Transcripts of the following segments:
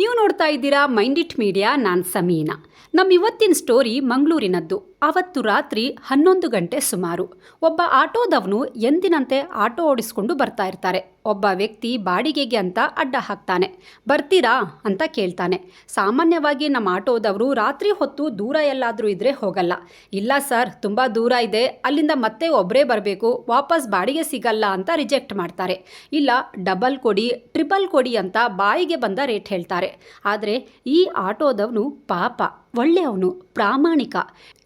ನೀವು ನೋಡ್ತಾ ಇದ್ದೀರಾ ಮೈಂಡ್ ಇಟ್ ಮೀಡಿಯಾ ನಾನು ಸಮೀನಾ. ನಮ್ಮ ಇವತ್ತಿನ ಸ್ಟೋರಿ ಮಂಗಳೂರಿನದ್ದು. ಅವತ್ತು ರಾತ್ರಿ ಹನ್ನೊಂದು ಗಂಟೆ ಸುಮಾರು. ಒಬ್ಬ ಆಟೋದವನು ಎಂದಿನಂತೆ ಆಟೋ ಓಡಿಸ್ಕೊಂಡು ಬರ್ತಾ ಇರ್ತಾರೆ. ಒಬ್ಬ ವ್ಯಕ್ತಿ ಬಾಡಿಗೆಗೆ ಅಂತ ಅಡ್ಡ ಹಾಕ್ತಾನೆ. ಬರ್ತೀರಾ? ಅಂತ ಕೇಳ್ತಾನೆ. ಸಾಮಾನ್ಯವಾಗಿ ನಮ್ಮ ಆಟೋದವರು ರಾತ್ರಿ ಹೊತ್ತು ದೂರ ಎಲ್ಲಾದರೂ ಇದ್ರೆ ಹೋಗಲ್ಲ. ಇಲ್ಲ ಸರ್, ತುಂಬ ದೂರ ಇದೆ. ಅಲ್ಲಿಂದ ಮತ್ತೆ ಒಬ್ಬರೇ ಬರಬೇಕು. ವಾಪಸ್ ಬಾಡಿಗೆ ಸಿಗಲ್ಲ ಅಂತ ರಿಜೆಕ್ಟ್ ಮಾಡ್ತಾರೆ. ಇಲ್ಲ, ಡಬಲ್ ಕೊಡಿ ಟ್ರಿಪಲ್ ಕೊಡಿ ಅಂತ ಬಾಯಿಗೆ ಬಂದ ರೇಟ್ ಹೇಳ್ತಾರೆ. ಆದರೆ ಈ ಆಟೋದವನು ಪಾಪ. ಒಳ್ಳೆಯವನು ಪ್ರಾಮಾಣಿಕ.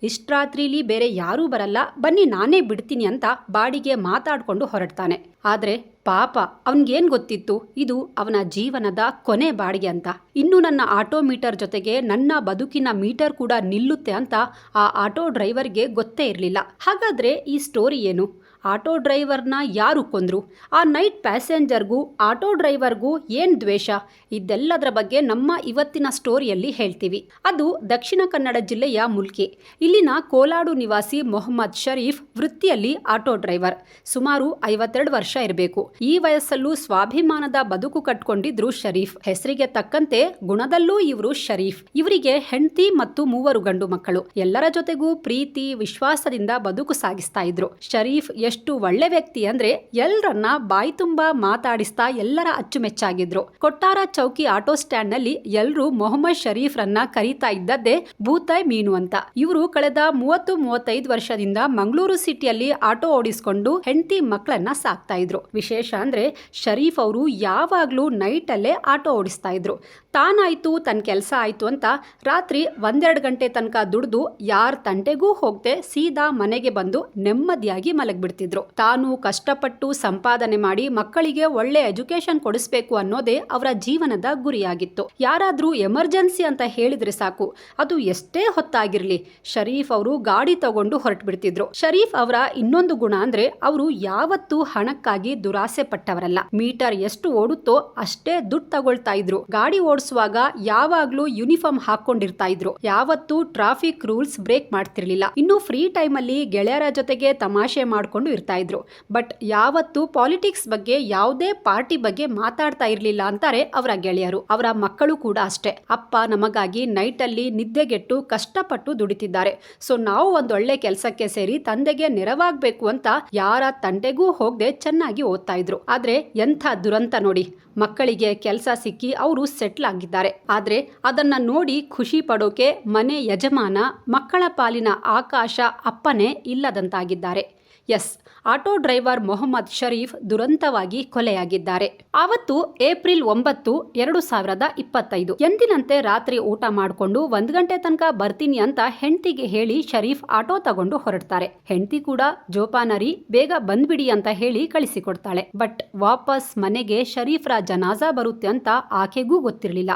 ಇಷ್ಟ್ರಾತ್ರಿಲಿ ಬೇರೆ ಯಾರೂ ಬರಲ್ಲ ಬನ್ನಿ ನಾನೇ ಬಿಡ್ತೀನಿ ಅಂತ ಬಾಡಿಗೆ ಮಾತಾಡಿಕೊಂಡು ಹೊರಡ್ತಾನೆ. ಆದರೆ ಪಾಪ, ಅವನಿಗೇನು ಗೊತ್ತಿತ್ತು? ಇದು ಅವನ ಜೀವನದ ಕೊನೆ ಬಾಡಿಗೆ ಅಂತ. ಇನ್ನು ನನ್ನ ಆಟೋ ಮೀಟರ್ ಜೊತೆಗೆ ನನ್ನ ಬದುಕಿನ ಮೀಟರ್ ಕೂಡ ನಿಲ್ಲುತ್ತೆ ಅಂತ ಆ ಆಟೋ ಡ್ರೈವರ್ಗೆ ಗೊತ್ತೇ ಇರಲಿಲ್ಲ. ಹಾಗಾದರೆ ಈ ಸ್ಟೋರಿ ಏನು? ಆಟೋ ಡ್ರೈವರ್ನ ಯಾರು ಕೊಂದರು? ಆ ನೈಟ್ ಪ್ಯಾಸೆಂಜರ್ಗೂ, ಆಟೋ ಡ್ರೈವರ್ಗೂ ಏನು ದ್ವೇಷ? ಇದೆಲ್ಲದರ ಬಗ್ಗೆ ನಮ್ಮ ಇವತ್ತಿನ ಸ್ಟೋರಿಯಲ್ಲಿ ಹೇಳ್ತೀವಿ. ಅದು ದಕ್ಷಿಣ ಕನ್ನಡ ಜಿಲ್ಲೆಯ ಮುಲ್ಕಿ. ಇಲ್ಲಿನ ಕೋಲಾಡು ನಿವಾಸಿ ಮೊಹಮ್ಮದ್ ಶರೀಫ್ ವೃತ್ತಿಯಲ್ಲಿ ಆಟೋ ಡ್ರೈವರ್. ಸುಮಾರು ಐವತ್ತೆರಡು ವರ್ಷ ಇರಬೇಕು. ಈ ವಯಸ್ಸಲ್ಲೂ ಸ್ವಾಭಿಮಾನದ ಬದುಕು ಕಟ್ಕೊಂಡಿದ್ರು ಶರೀಫ್. ಹೆಸರಿಗೆ ತಕ್ಕಂತೆ ಗುಣದಲ್ಲೂ ಇವರು ಶರೀಫ್. ಇವರಿಗೆ ಹೆಂಡತಿ ಮತ್ತು ಮೂವರು ಗಂಡು ಮಕ್ಕಳು. ಎಲ್ಲರ ಜೊತೆಗೂ ಪ್ರೀತಿ, ವಿಶ್ವಾಸದಿಂದ ಬದುಕು ಸಾಗಿಸ್ತಾ ಇದ್ರು. ಶರೀಫ್ ಎಷ್ಟು ಒಳ್ಳೆ ವ್ಯಕ್ತಿ ಅಂದ್ರೆ ಎಲ್ಲರನ್ನ ಬಾಯಿ ತುಂಬಾ ಮಾತಾಡಿಸ್ತಾ ಎಲ್ಲರ ಅಚ್ಚುಮೆಚ್ಚಾಗಿದ್ರು. ಕೊಟ್ಟಾರ ಚೌಕಿ ಆಟೋ ಸ್ಟ್ಯಾಂಡ್ನಲ್ಲಿ ಎಲ್ರೂ ಮೊಹಮ್ಮದ್ ಶರೀಫ್ ರನ್ನ ಕರೀತಾ ಇದ್ದದ್ದೇ ಭೂತಾಯ್ ಮೀನು ಅಂತ. ಇವರು ಕಳೆದ ಮೂವತ್ತು ಮೂವತ್ತೈದು ವರ್ಷದಿಂದ ಮಂಗಳೂರು ಸಿಟಿಯಲ್ಲಿ ಆಟೋ ಓಡಿಸಿಕೊಂಡು ಹೆಂಡತಿ ಮಕ್ಕಳನ್ನ ಸಾಕ್ತಾ ವಿಶೇಷ ಅಂದ್ರೆ ಶರೀಫ್ ಅವರು ಯಾವಾಗಲೂ ನೈಟಲ್ಲೇ ಆಟೋ ಓಡಿಸ್ತಾ ಇದ್ರು. ತಾನಾಯಿತು ತನ್ನ ಕೆಲಸ ಆಯ್ತು ಅಂತ ರಾತ್ರಿ ಒಂದೆರಡು ಗಂಟೆ ತನಕ ದುಡ್ದು ಯಾರ ತಂಟೆಗೂ ಹೋಗದೆ ಸೀದಾ ಮನೆಗೆ ಬಂದು ನೆಮ್ಮದಿಯಾಗಿ ಮಲಗಿಬಿಡ್ತಿದ್ರು. ತಾನು ಕಷ್ಟಪಟ್ಟು ಸಂಪಾದನೆ ಮಾಡಿ ಮಕ್ಕಳಿಗೆ ಒಳ್ಳೆ ಎಜುಕೇಶನ್ ಕೊಡಿಸ್ಬೇಕು ಅನ್ನೋದೇ ಅವರ ಜೀವನದ ಗುರಿಯಾಗಿತ್ತು. ಯಾರಾದರೂ ಎಮರ್ಜೆನ್ಸಿ ಅಂತ ಹೇಳಿದ್ರೆ ಸಾಕು. ಅದು ಎಷ್ಟೇ ಹೊತ್ತಾಗಿರಲಿ. ಶರೀಫ್ ಅವರು ಗಾಡಿ ತಗೊಂಡು ಹೊರಟು ಬಿಡ್ತಿದ್ರು ಶರೀಫ್ ಅವರ ಇನ್ನೊಂದು ಗುಣ ಅಂದ್ರೆ ಅವರು ಯಾವತ್ತೂ ಹಣಕ್ಕಾಗಿ ದುರಾಸೆ ಪಟ್ಟವರಲ್ಲ. ಮೀಟರ್ ಎಷ್ಟು ಓಡುತ್ತೋ ಅಷ್ಟೇ ದುಡ್ಡು ತಗೊಳ್ತಾ ಇದ್ರು. ಗಾಡಿ ಓಡಿಸುವಾಗ ಯಾವಾಗ್ಲೂ ಯೂನಿಫಾರ್ಮ್ ಹಾಕೊಂಡಿರ್ತಾ ಇದ್ರು. ಯಾವತ್ತೂ ಟ್ರಾಫಿಕ್ ರೂಲ್ಸ್ ಬ್ರೇಕ್ ಮಾಡ್ತಿರ್ಲಿಲ್ಲ. ಇನ್ನು ಫ್ರೀ ಟೈಮ್ ಅಲ್ಲಿ ಗೆಳೆಯರ ಜೊತೆಗೆ ತಮಾಷೆ ಮಾಡ್ಕೊಂಡು ಇರ್ತಾ ಇದ್ರು. ಬಟ್ ಯಾವತ್ತು ಪಾಲಿಟಿಕ್ಸ್ ಬಗ್ಗೆ ಯಾವುದೇ ಪಾರ್ಟಿ ಬಗ್ಗೆ ಮಾತಾಡ್ತಾ ಇರ್ಲಿಲ್ಲ ಅಂತಾರೆ ಅವರ ಗೆಳೆಯರು. ಅವರ ಮಕ್ಕಳು ಕೂಡ ಅಷ್ಟೇ. ಅಪ್ಪ ನಮಗಾಗಿ ನೈಟ್ ಅಲ್ಲಿ ನಿದ್ದೆಗೆಟ್ಟು ಕಷ್ಟಪಟ್ಟು ದುಡಿತಿದ್ದಾರೆ. ಸೊ ನಾವು ಒಂದೊಳ್ಳೆ ಕೆಲಸಕ್ಕೆ ಸೇರಿ ತಂದೆಗೆ ನೆರವಾಗಬೇಕು ಅಂತ ಯಾರ ತಂಟೆಗೂ ಹೋಗದೆ ಚೆನ್ನಾಗಿ ಓದ್ತಾ ಇದ್ರು. ಆದ್ರೆ ಎಂಥ ದುರಂತ ನೋಡಿ. ಮಕ್ಕಳಿಗೆ ಕೆಲಸ ಸಿಕ್ಕಿ ಅವರು ಸೆಟ್ಲ್ ಆಗಿದ್ದಾರೆ. ಆದ್ರೆ ಅದನ್ನ ನೋಡಿ ಖುಷಿ ಪಡೋಕೆ ಮನೆ ಯಜಮಾನ ಮಕ್ಕಳ ಪಾಲಿನ ಆಕಾಶ ಅಪ್ಪನೇ ಇಲ್ಲದಂತಾಗಿದ್ದಾರೆ. Yes, auto driver Mohammed Sharif ದುರಂತವಾಗಿ ಕೊಲೆಯಾಗಿದ್ದಾರೆ. ಆವತ್ತು ಏಪ್ರಿಲ್ ಒಂಬತ್ತು, ಎರಡು ಸಾವಿರದ ಇಪ್ಪತ್ತೈದು. ಎಂದಿನಂತೆ ರಾತ್ರಿ ಊಟ ಮಾಡಿಕೊಂಡು ಒಂದ್ ಗಂಟೆ ತನಕ ಬರ್ತೀನಿ ಅಂತ ಹೆಂಡತಿಗೆ ಹೇಳಿ ಶರೀಫ್ ಆಟೋ ತಗೊಂಡು ಹೊರಡ್ತಾರೆ. ಹೆಂಡತಿ ಕೂಡ ಜೋಪಾನರಿ ಬೇಗ ಬಂದ್ಬಿಡಿ ಅಂತ ಹೇಳಿ ಕಳಿಸಿಕೊಡ್ತಾಳೆ. ಬಟ್ ವಾಪಸ್ ಮನೆಗೆ ಶರೀಫ್ರ ಜನಾಜಾ ಬರುತ್ತೆ ಅಂತ ಆಕೆಗೂ ಗೊತ್ತಿರಲಿಲ್ಲ.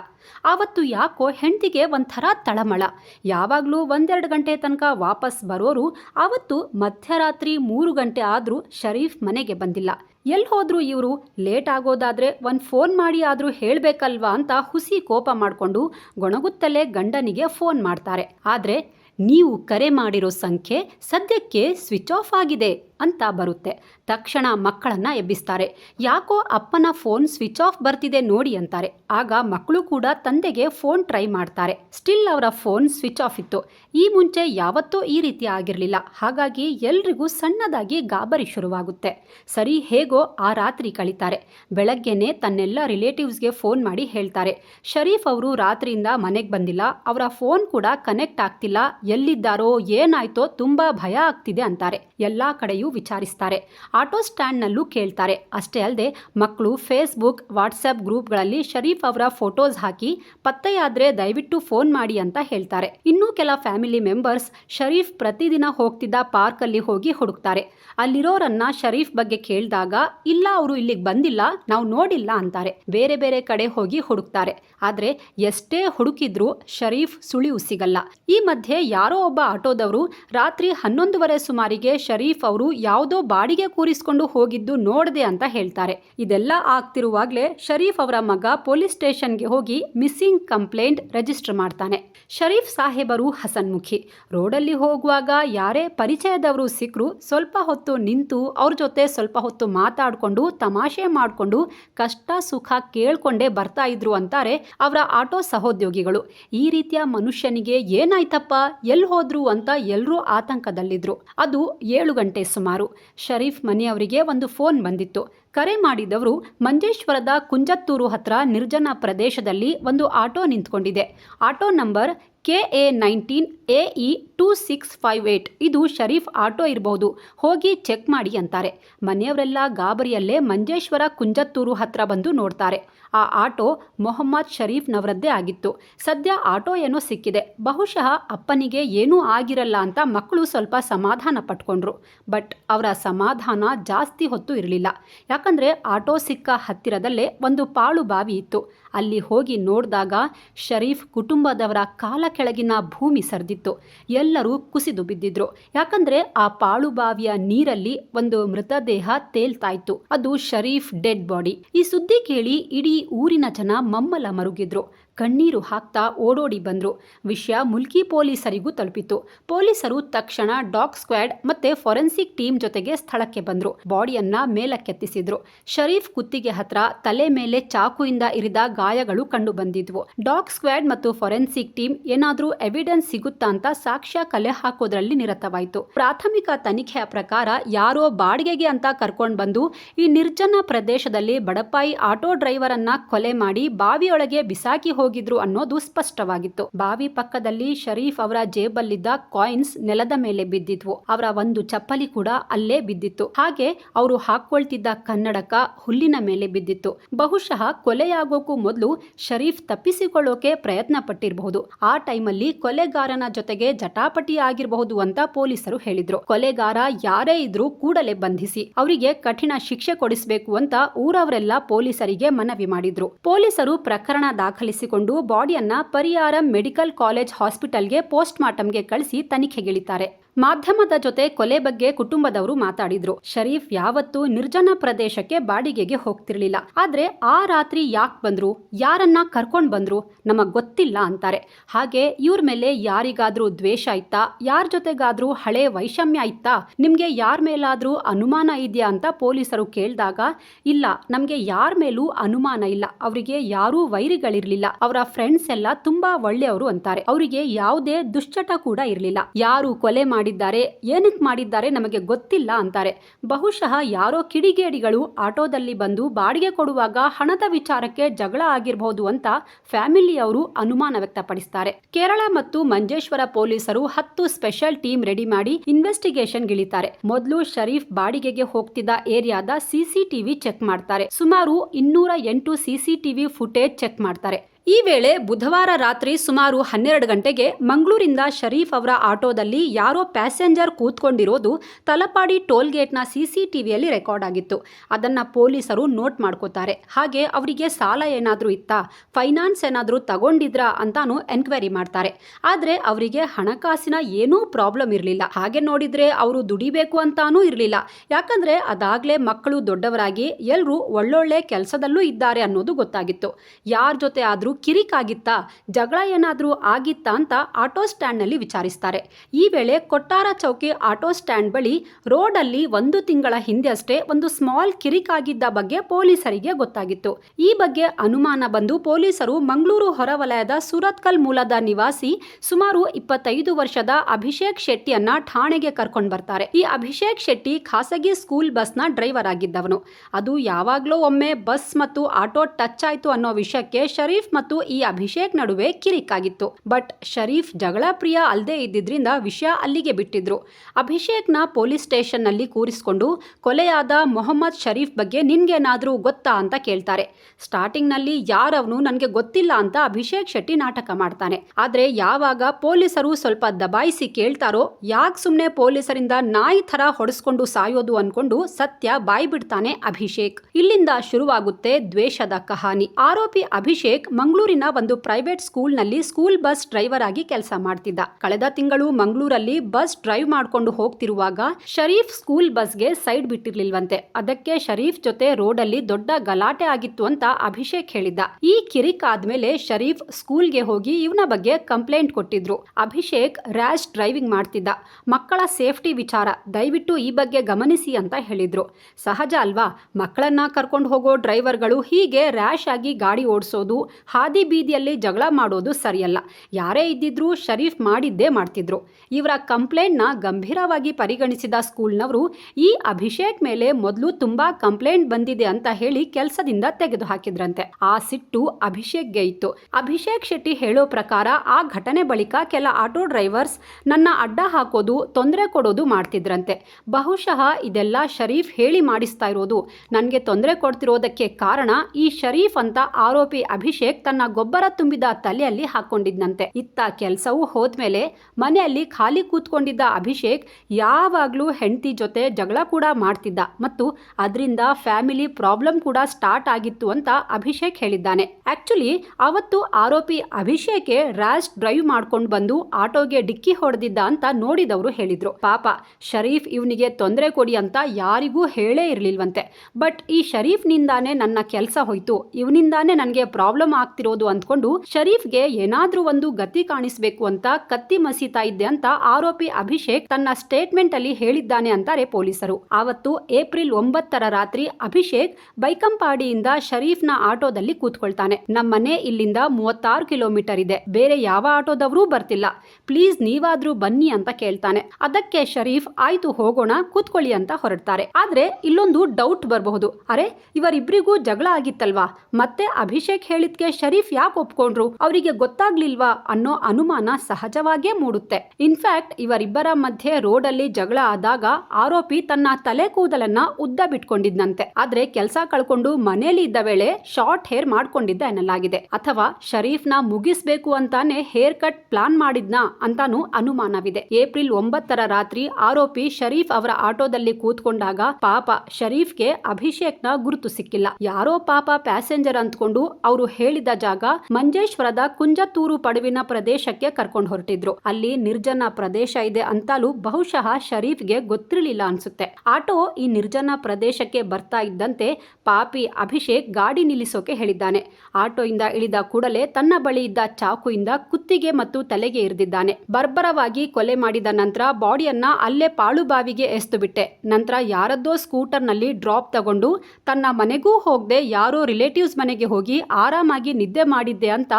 ಆವತ್ತು ಯಾಕೋ ಹೆಂಡತಿಗೆ ಒಂಥರ ತಳಮಳ. ಯಾವಾಗಲೂ ಒಂದೆರಡು ಗಂಟೆ ತನಕ ವಾಪಸ್ ಬರೋರು, ಆವತ್ತು ಮಧ್ಯರಾತ್ರಿ ಮೂರು ಗಂಟೆ ಆದರೂ ಶರೀಫ್ ಮನೆಗೆ ಬಂದಿಲ್ಲ. ಎಲ್ಲಿ ಹೋದ್ರು ಇವರು, ಲೇಟ್ ಆಗೋದಾದ್ರೆ ಒಂದು ಫೋನ್ ಮಾಡಿ ಆದರೂ ಹೇಳಬೇಕಲ್ವಾ? ಅಂತ ಹುಸಿ ಕೋಪ ಮಾಡಿಕೊಂಡು ಗೊಣಗುತ್ತಲೇ ಗಂಡನಿಗೆ ಫೋನ್ ಮಾಡ್ತಾರೆ. ಆದರೆ, ನೀವು ಕರೆ ಮಾಡಿರೋ ಸಂಖ್ಯೆ ಸದ್ಯಕ್ಕೆ ಸ್ವಿಚ್ ಆಫ್ ಆಗಿದೆ. ಅಂತ ಬರುತ್ತೆ. ತಕ್ಷಣ ಮಕ್ಕಳನ್ನು ಎಬ್ಬಿಸ್ತಾರೆ. ಯಾಕೋ ಅಪ್ಪನ ಫೋನ್ ಸ್ವಿಚ್ ಆಫ್ ಬರ್ತಿದೆ ನೋಡಿ ಅಂತಾರೆ. ಆಗ ಮಕ್ಕಳು ಕೂಡ ತಂದೆಗೆ ಫೋನ್ ಟ್ರೈ ಮಾಡ್ತಾರೆ. ಸ್ಟಿಲ್ ಅವರ ಫೋನ್ ಸ್ವಿಚ್ ಆಫ್ ಇತ್ತು. ಈ ಮುಂಚೆ ಯಾವತ್ತೂ ಈ ರೀತಿ ಆಗಿರಲಿಲ್ಲ. ಹಾಗಾಗಿ ಎಲ್ರಿಗೂ ಸಣ್ಣದಾಗಿ ಗಾಬರಿ ಶುರುವಾಗುತ್ತೆ. ಸರಿ, ಹೇಗೋ ಆ ರಾತ್ರಿ ಕಳೀತಾರೆ. ಬೆಳಗ್ಗೆನೆ ತನ್ನೆಲ್ಲ ರಿಲೇಟಿವ್ಸ್ಗೆ ಫೋನ್ ಮಾಡಿ ಹೇಳ್ತಾರೆ. ಶರೀಫ್ ಅವರು ರಾತ್ರಿಯಿಂದ ಮನೆಗೆ ಬಂದಿಲ್ಲ. ಅವರ ಫೋನ್ ಕೂಡ ಕನೆಕ್ಟ್ ಆಗ್ತಿಲ್ಲ. ಎಲ್ಲಿದ್ದಾರೋ ಏನಾಯ್ತೋ ತುಂಬಾ ಭಯ ಆಗ್ತಿದೆ ಅಂತಾರೆ. ಎಲ್ಲಾ ಕಡೆಯೂ ವಿಚಾರಿಸ್ತಾರೆ. ಆಟೋ ಸ್ಟ್ಯಾಂಡ್ನಲ್ಲೂ ಕೇಳ್ತಾರೆ. ಅಷ್ಟೇ ಅಲ್ಲದೆ, ಮಕ್ಕಳು ಫೇಸ್ಬುಕ್ ವಾಟ್ಸಪ್ ಗ್ರೂಪ್ಗಳಲ್ಲಿ ಶರೀಫ್ ಅವರ ಫೋಟೋಸ್ ಹಾಕಿ, ಪತ್ತೆಯಾದರೆ ದಯವಿಟ್ಟು ಫೋನ್ ಮಾಡಿ ಅಂತ ಹೇಳ್ತಾರೆ. ಇನ್ನೂ ಕೆಲ ಫ್ಯಾಮಿಲಿ ಮೆಂಬರ್ಸ್ ಶರೀಫ್ ಪ್ರತಿದಿನ ಹೋಗ್ತಿದ್ದ ಪಾರ್ಕಲ್ಲಿ ಹೋಗಿ ಹುಡುಕ್ತಾರೆ. ಅಲ್ಲಿರೋರನ್ನ ಶರೀಫ್ ಬಗ್ಗೆ ಕೇಳಿದಾಗ, ಇಲ್ಲ, ಅವರು ಇಲ್ಲಿಗೆ ಬಂದಿಲ್ಲ, ನಾವು ನೋಡಿಲ್ಲ ಅಂತಾರೆ. ಬೇರೆ ಬೇರೆ ಕಡೆ ಹೋಗಿ ಹುಡುಕ್ತಾರೆ. ಆದ್ರೆ, ಎಷ್ಟೇ ಹುಡುಕಿದ್ರೂ ಶರೀಫ್ ಸುಳಿವು ಸಿಗಲ್ಲ ಈ ಮಧ್ಯೆ ಯಾರೋ ಒಬ್ಬ ಆಟೋದವರು ರಾತ್ರಿ ಹನ್ನೊಂದುವರೆ ಸುಮಾರಿಗೆ ಶರೀಫ್ ಅವರು ಯಾವುದೋ ಬಾಡಿಗೆ ಕೂರಿಸಿಕೊಂಡು ಹೋಗಿದ್ದು ನೋಡದೆ ಅಂತ ಹೇಳ್ತಾರೆ. ಇದೆಲ್ಲ ಆಗ್ತಿರುವಾಗಲೇ ಶರೀಫ್ ಅವರ ಮಗ ಪೊಲೀಸ್ ಸ್ಟೇಷನ್ಗೆ ಹೋಗಿ ಮಿಸ್ಸಿಂಗ್ ಕಂಪ್ಲೇಂಟ್ ರಿಜಿಸ್ಟರ್ ಮಾಡ್ತಾನೆ. ಶರೀಫ್ ಸಾಹೇಬರು ಹಸನ್ಮುಖಿ. ರೋಡಲ್ಲಿ ಹೋಗುವಾಗ ಯಾರೇ ಪರಿಚಯದವರು ಸಿಕ್ಕರು ಸ್ವಲ್ಪ ಹೊತ್ತು ನಿಂತು ಅವ್ರ ಜೊತೆ ಸ್ವಲ್ಪ ಹೊತ್ತು ಮಾತಾಡಿಕೊಂಡು ತಮಾಷೆ ಮಾಡಿಕೊಂಡು ಕಷ್ಟ ಸುಖ ಕೇಳ್ಕೊಂಡೇ ಬರ್ತಾ ಇದ್ರು ಅಂತಾರೆ ಅವರ ಆಟೋ ಸಹೋದ್ಯೋಗಿಗಳು. ಈ ರೀತಿಯ ಮನುಷ್ಯನಿಗೆ ಏನಾಯ್ತಪ್ಪ? ಎಲ್ಲಿ ಹೋದ್ರು ಅಂತ ಎಲ್ಲರೂ ಆತಂಕದಲ್ಲಿದ್ರು. ಅದು ಏಳು ಗಂಟೆ ಸುಮಾರು. ಶರೀಫ್ ಅವರಿಗೆ ಒಂದು ಫೋನ್ ಬಂದಿತ್ತು. ಕರೆ ಮಾಡಿದವರು ಮಂಜೇಶ್ವರದ ಕುಂಜತ್ತೂರು ಹತ್ರ ನಿರ್ಜನ ಪ್ರದೇಶದಲ್ಲಿ ಒಂದು auto ನಿಂತ್ಕೊಂಡಿದೆ. Auto number K A nineteen A E two six five eight ಇದು ಶರೀಫ್ ಆಟೋ ಇರಬಹುದು ಹೋಗಿ ಚೆಕ್ ಮಾಡಿ ಅಂತಾರೆ. ಮನೆಯವರೆಲ್ಲ ಗಾಬರಿಯಲ್ಲೇ ಮಂಜೇಶ್ವರ ಕುಂಜತ್ತೂರು ಹತ್ರ ಬಂದು ನೋಡ್ತಾರೆ. ಆ ಆಟೋ ಮೊಹಮ್ಮದ್ ಶರೀಫ್ನವರದ್ದೇ ಆಗಿತ್ತು. ಸದ್ಯ ಆಟೋ ಏನೋ ಸಿಕ್ಕಿದೆ. ಬಹುಶಃ ಅಪ್ಪನಿಗೆ ಏನೂ ಆಗಿರಲ್ಲ ಅಂತ ಮಕ್ಕಳು ಸ್ವಲ್ಪ ಸಮಾಧಾನ ಪಟ್ಕೊಂಡ್ರು. ಬಟ್ ಅವರ ಸಮಾಧಾನ ಜಾಸ್ತಿ ಹೊತ್ತು ಇರಲಿಲ್ಲ. ಯಾಕಂದರೆ ಆಟೋ ಸಿಕ್ಕ ಹತ್ತಿರದಲ್ಲೇ ಒಂದು ಪಾಳು ಬಾವಿ ಇತ್ತು. ಅಲ್ಲಿ ಹೋಗಿ ನೋಡಿದಾಗ ಶರೀಫ್ ಕುಟುಂಬದವರ ಕಾಲ ಕೆಳಗಿನ ಭೂಮಿ ಸರಿದಿತ್ತು. ಎಲ್ಲರೂ ಕುಸಿದು ಬಿದ್ದಿದ್ರು. ಯಾಕಂದ್ರೆ ಆ ಪಾಳು ಬಾವಿಯ ನೀರಲ್ಲಿ ಒಂದು ಮೃತದೇಹ ತೇಲ್ತಾ ಇತ್ತು. ಅದು ಶರೀಫ್ ಡೆಡ್ ಬಾಡಿ. ಈ ಸುದ್ದಿ ಕೇಳಿ ಇಡೀ ಊರಿನ ಜನ ಮಮ್ಮಲ ಮರುಗಿದ್ರು. ಕಣ್ಣೀರು ಹಾಕ್ತಾ ಓಡೋಡಿ ಬಂದರು. ವಿಷಯ ಮುಲ್ಕಿ ಪೊಲೀಸರಿಗೂ ತಲುಪಿತು ಪೊಲೀಸರು ತಕ್ಷಣ ಡಾಗ್ ಸ್ಕ್ವಾಡ್ ಮತ್ತೆ ಫೊರೆನ್ಸಿಕ್ ಟೀಮ್ ಜೊತೆಗೆ ಸ್ಥಳಕ್ಕೆ ಬಂದರು. ಬಾಡಿಯನ್ನ ಮೇಲಕ್ಕೆತ್ತಿಸಿದ್ರು. ಶರೀಫ್ ಕುತ್ತಿಗೆ ಹತ್ರ ತಲೆ ಮೇಲೆ ಚಾಕುಯಿಂದ ಇರಿದ ಗಾಯಗಳು ಕಂಡು ಬಂದಿದ್ವು ಡಾಗ್ ಸ್ಕ್ವಾಡ್ ಮತ್ತು ಫೊರೆನ್ಸಿಕ್ ಟೀಮ್ ಏನಾದರೂ ಎವಿಡೆನ್ಸ್ ಸಿಗುತ್ತಾ ಅಂತ ಸಾಕ್ಷ್ಯ ಕಲೆ ಹಾಕೋದ್ರಲ್ಲಿ ನಿರತವಾಯಿತು. ಪ್ರಾಥಮಿಕ ತನಿಖೆಯ ಪ್ರಕಾರ ಯಾರೋ ಬಾಡಿಗೆಗೆ ಅಂತ ಕರ್ಕೊಂಡು ಬಂದು ಈ ನಿರ್ಜನ ಪ್ರದೇಶದಲ್ಲಿ ಬಡಪಾಯಿ ಆಟೋ ಡ್ರೈವರ್ ಅನ್ನ ಕೊಲೆ ಮಾಡಿ ಬಾವಿಯೊಳಗೆ ಬಿಸಾಕಿ ಹೋಗಿದ್ರು ಅನ್ನೋದು ಸ್ಪಷ್ಟವಾಗಿತ್ತು. ಬಾವಿ ಪಕ್ಕದಲ್ಲಿ ಶರೀಫ್ ಅವರ ಜೇಬಲ್ಲಿದ್ದ ಕಾಯಿನ್ಸ್ ನೆಲದ ಮೇಲೆ ಬಿದ್ದಿದ್ವು. ಅವರ ಒಂದು ಚಪ್ಪಲಿ ಕೂಡ ಅಲ್ಲೇ ಬಿದ್ದಿತ್ತು. ಹಾಗೆ ಅವರು ಹಾಕೊಳ್ತಿದ್ದ ಕನ್ನಡಕ ಹುಲ್ಲಿನ ಮೇಲೆ ಬಿದ್ದಿತ್ತು. ಬಹುಶಃ ಕೊಲೆಯಾಗೋಕು ಮೊದಲು ಶರೀಫ್ ತಪ್ಪಿಸಿಕೊಳ್ಳೋಕೆ ಪ್ರಯತ್ನ ಪಟ್ಟಿರಬಹುದು ಆ ಟೈಮಲ್ಲಿ ಕೊಲೆಗಾರನ ಜೊತೆಗೆ ಜಟಾಪಟಿ ಆಗಿರಬಹುದು ಅಂತ ಪೊಲೀಸರು ಹೇಳಿದ್ರು. ಕೊಲೆಗಾರ ಯಾರೇ ಇದ್ರೂ ಕೂಡಲೇ ಬಂಧಿಸಿ, ಅವರಿಗೆ ಕಠಿಣ ಶಿಕ್ಷೆ ಕೊಡಿಸಬೇಕು ಅಂತ ಊರವರೆಲ್ಲ ಪೊಲೀಸರಿಗೆ ಮನವಿ ಮಾಡಿದ್ರು. ಪೊಲೀಸರು ಪ್ರಕರಣ ದಾಖಲಿಸಿಕೊಂಡು ಬಾಡಿಯನ್ನ ಪರಿಯಾರಂ ಮೆಡಿಕಲ್ ಕಾಲೇಜ್ ಹಾಸ್ಪಿಟಲ್ಗೆ ಪೋಸ್ಟ್ ಮಾರ್ಟಂಗೆ ಕಳಿಸಿ ತನಿಖೆಗಿಳಿತಾರೆ. ಮಾಧ್ಯಮದ ಜೊತೆ ಕೊಲೆ ಬಗ್ಗೆ ಕುಟುಂಬದವರು ಮಾತಾಡಿದ್ರು. ಶರೀಫ್ ಯಾವತ್ತೂ ನಿರ್ಜನ ಪ್ರದೇಶಕ್ಕೆ ಬಾಡಿಗೆಗೆ ಹೋಗ್ತಿರ್ಲಿಲ್ಲ. ಆದ್ರೆ ಆ ರಾತ್ರಿ ಯಾಕೆ ಬಂದ್ರು? ಯಾರನ್ನ ಕರ್ಕೊಂಡ್ ಬಂದ್ರು? ನಮಗ್ ಗೊತ್ತಿಲ್ಲ ಅಂತಾರೆ. ಹಾಗೆ ಇವ್ರ ಮೇಲೆ ಯಾರಿಗಾದ್ರೂ ದ್ವೇಷ ಇತ್ತಾ? ಯಾರ ಜೊತೆಗಾದ್ರೂ ಹಳೆ ವೈಷಮ್ಯ ಇತ್ತಾ? ನಿಮ್ಗೆ ಯಾರ ಮೇಲಾದ್ರೂ ಅನುಮಾನ ಇದೆಯಾ ಅಂತ ಪೊಲೀಸರು ಕೇಳಿದಾಗ, ಇಲ್ಲ, ನಮ್ಗೆ ಯಾರ ಮೇಲೂ ಅನುಮಾನ ಇಲ್ಲ. ಅವರಿಗೆ ಯಾರೂ ವೈರಿಗಳಿರ್ಲಿಲ್ಲ. ಅವರ ಫ್ರೆಂಡ್ಸ್ ಎಲ್ಲ ತುಂಬಾ ಒಳ್ಳೆಯವರು ಅಂತಾರೆ. ಅವರಿಗೆ ಯಾವುದೇ ದುಶ್ಚಟ ಕೂಡ ಇರಲಿಲ್ಲ. ಯಾರು ಕೊಲೆ ಮಾಡಿದ್ದಾರೆ ಏನಕ್ಕೆ ಮಾಡಿದ್ದಾರೆ ನಮಗೆ ಗೊತ್ತಿಲ್ಲ ಅಂತಾರೆ. ಬಹುಶಃ ಯಾರೋ ಕಿಡಿಗೇಡಿಗಳು ಆಟೋದಲ್ಲಿ ಬಂದು ಬಾಡಿಗೆ ಕೊಡುವಾಗ ಹಣದ ವಿಚಾರಕ್ಕೆ ಜಗಳ ಆಗಿರಬಹುದು ಅಂತ ಫ್ಯಾಮಿಲಿಯವರು ಅನುಮಾನ ವ್ಯಕ್ತಪಡಿಸ್ತಾರೆ. ಕೇರಳ ಮತ್ತು ಮಂಜೇಶ್ವರ ಪೊಲೀಸರು ಹತ್ತು ಸ್ಪೆಷಲ್ ಟೀಮ್ ರೆಡಿ ಮಾಡಿ ಇನ್ವೆಸ್ಟಿಗೇಷನ್ ಗಿಳಿತಾರೆ. ಮೊದಲು ಶರೀಫ್ ಬಾಡಿಗೆಗೆ ಹೋಗ್ತಿದ್ದ ಏರಿಯಾದ ಸಿಸಿಟಿವಿ ಚೆಕ್ ಮಾಡ್ತಾರೆ. ಸುಮಾರು ಇನ್ನೂರ ಎಂಟು ಸಿಸಿಟಿವಿ ಫುಟೇಜ್ ಚೆಕ್ ಮಾಡ್ತಾರೆ. ಈ ವೇಳೆ ಬುಧವಾರ ರಾತ್ರಿ ಸುಮಾರು ಹನ್ನೆರಡು ಗಂಟೆಗೆ ಮಂಗಳೂರಿಂದ ಶರೀಫ್ ಅವರ ಆಟೋದಲ್ಲಿ ಯಾರೋ ಪ್ಯಾಸೆಂಜರ್ ಕೂತ್ಕೊಂಡಿರೋದು ತಲಪಾಡಿ ಟೋಲ್ ಗೇಟ್ನ ಸಿಸಿಟಿವಿಯಲ್ಲಿ ರೆಕಾರ್ಡ್ ಆಗಿತ್ತು. ಅದನ್ನು ಪೊಲೀಸರು ನೋಟ್ ಮಾಡ್ಕೋತಾರೆ. ಹಾಗೆ ಅವರಿಗೆ ಸಾಲ ಏನಾದರೂ ಇತ್ತಾ? ಫೈನಾನ್ಸ್ ಏನಾದರೂ ತಗೊಂಡಿದ್ರಾ ಅಂತಾನು ಎನ್ಕ್ವೈರಿ ಮಾಡ್ತಾರೆ. ಆದರೆ ಅವರಿಗೆ ಹಣಕಾಸಿನ ಏನೂ ಪ್ರಾಬ್ಲಮ್ ಇರಲಿಲ್ಲ. ಹಾಗೆ ನೋಡಿದರೆ ಅವರು ದುಡಿಬೇಕು ಅಂತಾನೂ ಇರಲಿಲ್ಲ. ಯಾಕಂದರೆ ಅದಾಗಲೇ ಮಕ್ಕಳು ದೊಡ್ಡವರಾಗಿ ಎಲ್ಲರೂ ಒಳ್ಳೊಳ್ಳೆ ಕೆಲಸದಲ್ಲೂ ಇದ್ದಾರೆ ಅನ್ನೋದು ಗೊತ್ತಾಗಿತ್ತು. ಯಾರ ಜೊತೆ ಆದರೂ ಕಿರಿಕಾಗಿತ್ತಾ, ಜಗಳ ಏನಾದರೂ ಆಗಿತ್ತಾ ಅಂತ ಆಟೋ ಸ್ಟ್ಯಾಂಡ್ನಲ್ಲಿ ವಿಚಾರಿಸ್ತಾರೆ. ಈ ವೇಳೆ ಕೊಟ್ಟಾರ ಚೌಕಿ ಆಟೋ ಸ್ಟ್ಯಾಂಡ್ ಬಳಿ ರೋಡಲ್ಲಿ ಒಂದು ತಿಂಗಳ ಹಿಂದೆ ಅಷ್ಟೇ ಒಂದು ಸ್ಮಾಲ್ ಕಿರಿಕಾಗಿದ್ದ ಬಗ್ಗೆ ಪೊಲೀಸರಿಗೆ ಗೊತ್ತಾಗಿತ್ತು. ಈ ಬಗ್ಗೆ ಅನುಮಾನ ಬಂದು ಪೊಲೀಸರು ಮಂಗಳೂರು ಹೊರವಲಯದ ಸುರತ್ಕಲ್ ಮೂಲದ ನಿವಾಸಿ ಸುಮಾರು ಇಪ್ಪತ್ತೈದು ವರ್ಷದ ಅಭಿಷೇಕ್ ಶೆಟ್ಟಿಯನ್ನ ಠಾಣೆಗೆ ಕರ್ಕೊಂಡು ಬರ್ತಾರೆ. ಈ ಅಭಿಷೇಕ್ ಶೆಟ್ಟಿ ಖಾಸಗಿ ಸ್ಕೂಲ್ ಬಸ್ನ ಡ್ರೈವರ್ ಆಗಿದ್ದವನು. ಅದು ಯಾವಾಗಲೂ ಒಮ್ಮೆ ಬಸ್ ಮತ್ತು ಆಟೋ ಟಚ್ ಆಯ್ತು ಅನ್ನೋ ವಿಷಯಕ್ಕೆ ಶರೀಫ್ ಮತ್ತು ಈ ಅಭಿಷೇಕ್ ನಡುವೆ ಕಿರಿಕಾಗಿತ್ತು. ಬಟ್ ಶರೀಫ್ ಜಗಳ ಪ್ರಿಯ ಅಲ್ಲದೆ ಇದ್ದಿದ್ರಿಂದ ವಿಷಯ ಅಲ್ಲಿಗೆ ಬಿಟ್ಟಿದ್ರು. ಅಭಿಷೇಕ್ನ ಪೊಲೀಸ್ ಸ್ಟೇಷನ್ನಲ್ಲಿ ಕೂರಿಸಿಕೊಂಡು ಕೊಲೆಯಾದ ಮೊಹಮ್ಮದ್ ಶರೀಫ್ ಬಗ್ಗೆ ನಿನ್ಗೇನಾದರೂ ಗೊತ್ತಾ ಅಂತ ಕೇಳ್ತಾರೆ. ಸ್ಟಾರ್ಟಿಂಗ್ನಲ್ಲಿ ಯಾರವನು ನನಗೆ ಗೊತ್ತಿಲ್ಲ ಅಂತ ಅಭಿಷೇಕ್ ಶೆಟ್ಟಿ ನಾಟಕ ಮಾಡ್ತಾನೆ. ಆದರೆ ಯಾವಾಗ ಪೊಲೀಸರು ಸ್ವಲ್ಪ ದಬಾಯಿಸಿ ಕೇಳ್ತಾರೋ, ಯಾಕೆ ಸುಮ್ಮನೆ ಪೊಲೀಸರಿಂದ ನಾಯಿ ಥರ ಹೊಡೆಸ್ಕೊಂಡು ಸಾಯೋದು ಅನ್ಕೊಂಡು ಸತ್ಯ ಬಾಯ್ಬಿಡ್ತಾನೆ ಅಭಿಷೇಕ್. ಇಲ್ಲಿಂದ ಶುರುವಾಗುತ್ತೆ ದ್ವೇಷದ ಕಹಾನಿ. ಆರೋಪಿ ಅಭಿಷೇಕ್ ಮಂಗಳೂರಿನ ಒಂದು ಪ್ರೈವೇಟ್ ಸ್ಕೂಲ್ನಲ್ಲಿ ಸ್ಕೂಲ್ ಬಸ್ ಡ್ರೈವರ್ ಆಗಿ ಕೆಲಸ ಮಾಡ್ತಿದ್ದ. ಕಳೆದ ತಿಂಗಳು ಮಂಗಳೂರಲ್ಲಿ ಬಸ್ ಡ್ರೈವ್ ಮಾಡ್ಕೊಂಡು ಹೋಗ್ತಿರುವಾಗ ಶರೀಫ್ ಸ್ಕೂಲ್ ಬಸ್ಗೆ ಸೈಡ್ ಬಿಟ್ಟಿರ್ಲಿಲ್ವಂತೆ. ಅದಕ್ಕೆ ಶರೀಫ್ ಜೊತೆ ರೋಡಲ್ಲಿ ದೊಡ್ಡ ಗಲಾಟೆ ಆಗಿತ್ತು ಅಂತ ಅಭಿಷೇಕ್ ಹೇಳಿದ್ದ. ಈ ಕಿರಿಕ್ ಆದ್ಮೇಲೆ ಶರೀಫ್ ಸ್ಕೂಲ್ಗೆ ಹೋಗಿ ಇವನ ಬಗ್ಗೆ ಕಂಪ್ಲೇಂಟ್ ಕೊಟ್ಟಿದ್ರು. ಅಭಿಷೇಕ್ ರ್ಯಾಶ್ ಡ್ರೈವಿಂಗ್ ಮಾಡ್ತಿದ್ದ. ಮಕ್ಕಳ ಸೇಫ್ಟಿ ವಿಚಾರ ದಯವಿಟ್ಟು ಈ ಬಗ್ಗೆ ಗಮನಿಸಿ ಅಂತ ಹೇಳಿದ್ರು. ಸಹಜ ಅಲ್ವಾ? ಮಕ್ಕಳನ್ನ ಕರ್ಕೊಂಡು ಹೋಗೋ ಡ್ರೈವರ್ಗಳು ಹೀಗೆ ರ್ಯಾಶ್ ಆಗಿ ಗಾಡಿ ಓಡಿಸೋದು ಹಾದಿ ಬೀದಿಯಲ್ಲಿ ಜಗಳ ಮಾಡೋದು ಸರಿಯಲ್ಲ. ಯಾರೇ ಇದ್ದಿದ್ರೂ ಶರೀಫ್ ಮಾಡಿದ್ದೇ ಮಾಡ್ತಿದ್ರು. ಇವರ ಕಂಪ್ಲೇಂಟ್ನ ಗಂಭೀರವಾಗಿ ಪರಿಗಣಿಸಿದ ಸ್ಕೂಲ್ನವರು, ಈ ಅಭಿಷೇಕ್ ಮೇಲೆ ಮೊದಲು ತುಂಬಾ ಕಂಪ್ಲೇಂಟ್ ಬಂದಿದೆ ಅಂತ ಹೇಳಿ ಕೆಲಸದಿಂದ ತೆಗೆದು ಹಾಕಿದ್ರಂತೆ. ಆ ಸಿಟ್ಟು ಅಭಿಷೇಕ್ಗೆ ಇತ್ತು. ಅಭಿಷೇಕ್ ಶೆಟ್ಟಿ ಹೇಳೋ ಪ್ರಕಾರ ಆ ಘಟನೆ ಬಳಿಕ ಕೆಲ ಆಟೋ ಡ್ರೈವರ್ಸ್ ನನ್ನ ಅಡ್ಡ ಹಾಕೋದು, ತೊಂದರೆ ಕೊಡೋದು ಮಾಡ್ತಿದ್ರಂತೆ. ಬಹುಶಃ ಇದೆಲ್ಲ ಶರೀಫ್ ಹೇಳಿ ಮಾಡಿಸ್ತಾ ಇರೋದು. ನನಗೆ ತೊಂದರೆ ಕೊಡ್ತಿರೋದಕ್ಕೆ ಕಾರಣ ಈ ಶರೀಫ್ ಅಂತ ಆರೋಪಿ ಅಭಿಷೇಕ್ ತನ್ನ ಗೊಬ್ಬರ ತುಂಬಿದ ತಲೆಯಲ್ಲಿ ಹಾಕೊಂಡಿದ್ನಂತೆ. ಇತ್ತ ಕೆಲಸವೂ ಹೋದ್ಮೇಲೆ ಮನೆಯಲ್ಲಿ ಖಾಲಿ ಕೂತ್ಕೊಂಡಿದ್ದ ಅಭಿಷೇಕ್ ಯಾವಾಗಲೂ ಹೆಂಡತಿ ಜೊತೆ ಜಗಳ ಕೂಡ ಮಾಡ್ತಿದ್ದ ಮತ್ತು ಅದರಿಂದ ಫ್ಯಾಮಿಲಿ ಪ್ರಾಬ್ಲಮ್ ಕೂಡ ಸ್ಟಾರ್ಟ್ ಆಗಿತ್ತು ಅಂತ ಅಭಿಷೇಕ್ ಹೇಳಿದ್ದಾನೆ. ಆಕ್ಚುಲಿ ಅವತ್ತು ಆರೋಪಿ ಅಭಿಷೇಕೆ ರ್ಯಾಶ್ ಡ್ರೈವ್ ಮಾಡ್ಕೊಂಡು ಬಂದು ಆಟೋಗೆ ಡಿಕ್ಕಿ ಹೊಡೆದಿದ್ದ ಅಂತ ನೋಡಿದವರು ಹೇಳಿದ್ರು. ಪಾಪ, ಶರೀಫ್ ಇವನಿಗೆ ತೊಂದರೆ ಕೊಡಿ ಅಂತ ಯಾರಿಗೂ ಹೇಳೇ ಇರಲಿಲ್ವಂತೆ. ಬಟ್ ಈ ಶರೀಫ್ನಿಂದಾನೇ ನನ್ನ ಕೆಲಸ ಹೋಯ್ತು. ಇವನಿಂದಾನೇ ನನಗೆ ಪ್ರಾಬ್ಲಮ್ ಆಗ್ತಿರೋದು ಅಂದ್ಕೊಂಡು ಶರೀಫ್ಗೆ ಏನಾದ್ರೂ ಒಂದು ಗತಿ ಕಾಣಿಸ್ಬೇಕು ಅಂತ ಕತ್ತಿ ಮಸೀತಾ ಇದ್ದೆ ಅಂತ ಆರೋಪಿ ಅಭಿಷೇಕ್ ತನ್ನ ಸ್ಟೇಟ್ಮೆಂಟ್ ಅಲ್ಲಿ ಹೇಳಿದ್ದಾನೆ ಅಂತಾರೆ ಪೊಲೀಸರು. ಆವತ್ತು ಏಪ್ರಿಲ್ ಒಂಬತ್ತರ ರಾತ್ರಿ ಅಭಿಷೇಕ್ ಬೈಕಂಪಾಡಿಯಿಂದ ಶರೀಫ್ನ ಆಟೋದಲ್ಲಿ ಕೂತ್ಕೊಳ್ತಾನೆ. ನಮ್ಮನೆ ಇಲ್ಲಿಂದ ಮೂವತ್ತಾರು ಕಿಲೋಮೀಟರ್ ಇದೆ. ಬೇರೆ ಯಾವ ಆಟೋದವರೂ ಬರ್ತಿಲ್ಲ. ಪ್ಲೀಸ್ ನೀವಾದ್ರೂ ಬನ್ನಿ ಅಂತ ಕೇಳ್ತಾನೆ. ಅದಕ್ಕೆ ಶರೀಫ್, ಆಯ್ತು ಹೋಗೋಣ, ಕೂತ್ಕೊಳ್ಳಿ ಅಂತ ಹೊರಡ್ತಾರೆ. ಆದ್ರೆ ಇಲ್ಲೊಂದು ಡೌಟ್ ಬರಬಹುದು. ಅರೆ, ಇವರಿಬ್ರಿಗೂ ಜಗಳ ಆಗಿತ್ತಲ್ವಾ? ಮತ್ತೆ ಅಭಿಷೇಕ್ ಹೇಳಿದ್ಕೆ ಶರೀಫ್ ಯಾಕೆ ಒಪ್ಕೊಂಡ್ರು? ಅವರಿಗೆ ಗೊತ್ತಾಗ್ಲಿಲ್ವಾ ಅನ್ನೋ ಅನುಮಾನ ಸಹಜವಾಗೇ ಮೂಡುತ್ತೆ. ಇನ್ಫ್ಯಾಕ್ಟ್ ಇವರಿಬ್ಬರ ಮಧ್ಯೆ ಅಲ್ಲಿ ಜಗಳ ಆದಾಗ ಆರೋಪಿ ತನ್ನ ತಲೆ ಕೂದಲನ್ನ ಉದ್ದ ಬಿಟ್ಕೊಂಡಿದ್ನಂತೆ. ಆದ್ರೆ ಕೆಲಸ ಕಳ್ಕೊಂಡು ಮನೆಯಲ್ಲಿ ಇದ್ದ ವೇಳೆ ಶಾರ್ಟ್ ಹೇರ್ ಮಾಡ್ಕೊಂಡಿದ್ದ ಎನ್ನಲಾಗಿದೆ. ಅಥವಾ ಶರೀಫ್ನ ಮುಗಿಸ್ಬೇಕು ಅಂತಾನೆ ಹೇರ್ ಕಟ್ ಪ್ಲಾನ್ ಮಾಡಿದ್ನಾ ಅಂತಾನೂ ಅನುಮಾನವಿದೆ. ಏಪ್ರಿಲ್ ಒಂಬತ್ತರ ರಾತ್ರಿ ಆರೋಪಿ ಶರೀಫ್ ಅವರ ಆಟೋದಲ್ಲಿ ಕೂತ್ಕೊಂಡಾಗ ಪಾಪ ಶರೀಫ್ಗೆ ಅಭಿಷೇಕ್ನ ಗುರುತು ಸಿಕ್ಕಿಲ್ಲ. ಯಾರೋ ಪಾಪ ಪ್ಯಾಸೆಂಜರ್ ಅಂದ್ಕೊಂಡು ಅವರು ಹೇಳಿದ ಜಾಗ ಮಂಜೇಶ್ವರದ ಕುಂಜತ್ತೂರು ಪಡುವಿನ ಪ್ರದೇಶಕ್ಕೆ ಕರ್ಕೊಂಡು ಹೊರಟಿದ್ರು. ಅಲ್ಲಿ ನಿರ್ಜನ ಪ್ರದೇಶ ಇದೆ ಅಂತಲೂ ಬಹುಶಃ ಶರೀಫ್ಗೆ ಗೊತ್ತಿರಲಿಲ್ಲ ಅನ್ಸುತ್ತೆ. ಆಟೋ ಈ ನಿರ್ಜನ ಪ್ರದೇಶಕ್ಕೆ ಬರ್ತಾ ಇದ್ದಂತೆ ಪಾಪಿ ಅಭಿಷೇಕ್ ಗಾಡಿ ನಿಲ್ಲಿಸೋಕೆ ಹೇಳಿದ್ದಾನೆ. ಆಟೋಯಿಂದ ಇಳಿದ ಕೂಡಲೇ ತನ್ನ ಬಳಿ ಇದ್ದ ಚಾಕುಯಿಂದ ಕುತ್ತಿಗೆ ಮತ್ತು ತಲೆಗೆ ಇರಿದಿದ್ದಾನೆ. ಬರ್ಬರವಾಗಿ ಕೊಲೆ ಮಾಡಿದ ನಂತರ ಬಾಡಿಯನ್ನ ಅಲ್ಲೇ ಪಾಳುಬಾವಿಗೆ ಎಸ್ತುಬಿಟ್ಟೆ ನಂತರ ಯಾರದ್ದೋ ಸ್ಕೂಟರ್ನಲ್ಲಿ ಡ್ರಾಪ್ ತಗೊಂಡು ತನ್ನ ಮನೆಗೂ ಹೋಗದೆ ಯಾರೋ ರಿಲೇಟಿವ್ಸ್ ಮನೆಗೆ ಹೋಗಿ ಆರಾಮಾಗಿ ನಿದ್ದೆ ಮಾಡಿದ್ದೆ ಅಂತ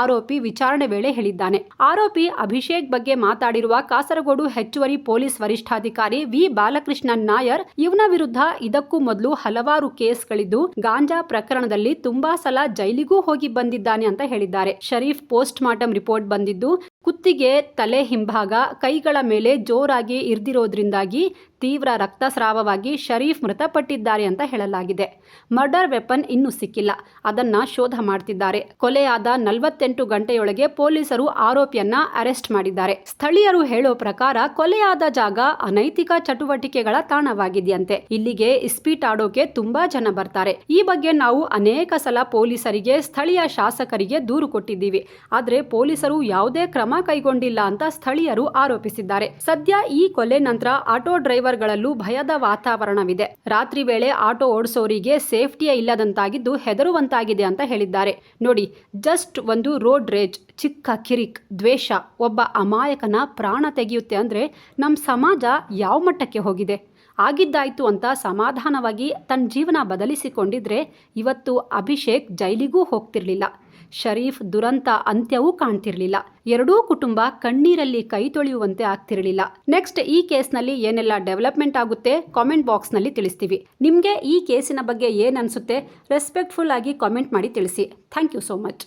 ಆರೋಪಿ ವಿಚಾರಣೆ ವೇಳೆ ಹೇಳಿದ್ದಾನೆ. ಆರೋಪಿ ಅಭಿಷೇಕ್ ಬಗ್ಗೆ ಮಾತಾಡಿರುವ ಕಾಸರಗೋಡು ಹೆಚ್ಚುವರಿ ಪೊಲೀಸ್ ವರಿಷ್ಠಾಧಿಕಾರಿ ವಿ. ಬಾಲಕೃಷ್ಣನ್ ನಾಯರ್, ಇವನ ವಿರುದ್ಧ ಇದಕ್ಕೂ ಮೊದಲು ಹಲವಾರು ಕೇಸ್ಗಳಿದ್ದು, ಗಾಂಜಾ ಪ್ರಕರಣದಲ್ಲಿ ತುಂಬಾ ಸಲ ಜೈಲಿಗೂ ಹೋಗಿ ಬಂದಿದ್ದಾನೆ ಅಂತ ಹೇಳಿದ್ದಾರೆ. ಶರೀಫ್ ಪೋಸ್ಟ್ ಮಾರ್ಟಂ ರಿಪೋರ್ಟ್ ಬಂದಿದ್ದು ಕುತ್ತಿಗೆ, ತಲೆ ಹಿಂಭಾಗ, ಕೈಗಳ ಮೇಲೆ ಜೋರಾಗಿ ಇರ್ದಿರೋದ್ರಿಂದಾಗಿ ತೀವ್ರ ರಕ್ತಸ್ರಾವವಾಗಿ ಶರೀಫ್ ಮೃತಪಟ್ಟಿದ್ದಾರೆ ಅಂತ ಹೇಳಲಾಗಿದೆ. ಮರ್ಡರ್ ವೆಪನ್ ಇನ್ನೂ ಸಿಕ್ಕಿಲ್ಲ. ಅದನ್ನ ಶೋಧ ಮಾಡ್ತಿದ್ದಾರೆ. ಕೊಲೆಯಾದ ನಲವತ್ತೆಂಟು ಗಂಟೆಯೊಳಗೆ ಪೊಲೀಸರು ಆರೋಪಿಯನ್ನ ಅರೆಸ್ಟ್ ಮಾಡಿದ್ದಾರೆ. ಸ್ಥಳೀಯರು ಹೇಳೋ ಪ್ರಕಾರ ಕೊಲೆಯಾದ ಜಾಗ ಅನೈತಿಕ ಚಟುವಟಿಕೆಗಳ ತಾಣವಾಗಿದೆಯಂತೆ. ಇಲ್ಲಿಗೆ ಇಸ್ಪೀಟ್ ಆಡೋಕೆ ತುಂಬಾ ಜನ ಬರ್ತಾರೆ. ಈ ಬಗ್ಗೆ ನಾವು ಅನೇಕ ಸಲ ಪೊಲೀಸರಿಗೆ, ಸ್ಥಳೀಯ ಶಾಸಕರಿಗೆ ದೂರು ಕೊಟ್ಟಿದ್ದೀವಿ. ಆದ್ರೆ ಪೊಲೀಸರು ಯಾವುದೇ ಕ್ರಮ ಕೈಗೊಂಡಿಲ್ಲ ಅಂತ ಸ್ಥಳೀಯರು ಆರೋಪಿಸಿದ್ದಾರೆ. ಸದ್ಯ ಈ ಕೊಲೆ ನಂತರ ಆಟೋ ಡ್ರೈವರ್ಗಳಲ್ಲೂ ಭಯದ ವಾತಾವರಣವಿದೆ. ರಾತ್ರಿ ವೇಳೆ ಆಟೋ ಓಡಿಸೋರಿಗೆ ಸೇಫ್ಟಿಯೇ ಇಲ್ಲದಂತಾಗಿದ್ದು ಹೆದರುವಂತಾಗಿದೆ ಅಂತ ಹೇಳಿದ್ದಾರೆ. ನೋಡಿ, ಜಸ್ಟ್ ಒಂದು ರೋಡ್ ರೇಜ್, ಚಿಕ್ಕ ಕಿರಿಕ್, ದ್ವೇಷ, ಒಬ್ಬ ಅಮಾಯಕನ ಪ್ರಾಣ ತೆಗೆಯುತ್ತೆ ಅಂದ್ರೆ ನಮ್ಮ ಸಮಾಜ ಯಾವ ಮಟ್ಟಕ್ಕೆ ಹೋಗಿದೆ? ಆಗಿದ್ದಾಯ್ತು ಅಂತ ಸಮಾಧಾನವಾಗಿ ತನ್ನ ಜೀವನ ಬದಲಿಸಿಕೊಂಡಿದ್ರೆ ಇವತ್ತು ಅಭಿಷೇಕ್ ಜೈಲಿಗೂ ಹೋಗ್ತಿರ್ಲಿಲ್ಲ. ಶರೀಫ್ ದುರಂತ ಅಂತ್ಯವೂ ಕಾಣ್ತಿರ್ಲಿಲ್ಲ. ಎರಡೂ ಕುಟುಂಬ ಕಣ್ಣೀರಲ್ಲಿ ಕೈ ತೊಳೆಯುವಂತೆ ಆಗ್ತಿರಲಿಲ್ಲ. ನೆಕ್ಸ್ಟ್ ಈ ಕೇಸ್ನಲ್ಲಿ ಏನೆಲ್ಲ ಡೆವಲಪ್ಮೆಂಟ್ ಆಗುತ್ತೆ ಕಾಮೆಂಟ್ ಬಾಕ್ಸ್ನಲ್ಲಿ ತಿಳಿಸ್ತೀವಿ. ನಿಮಗೆ ಈ ಕೇಸಿನ ಬಗ್ಗೆ ಏನ್ ಅನ್ಸುತ್ತೆ ರೆಸ್ಪೆಕ್ಟ್ಫುಲ್ ಆಗಿ ಕಾಮೆಂಟ್ ಮಾಡಿ ತಿಳಿಸಿ. Thank you so much.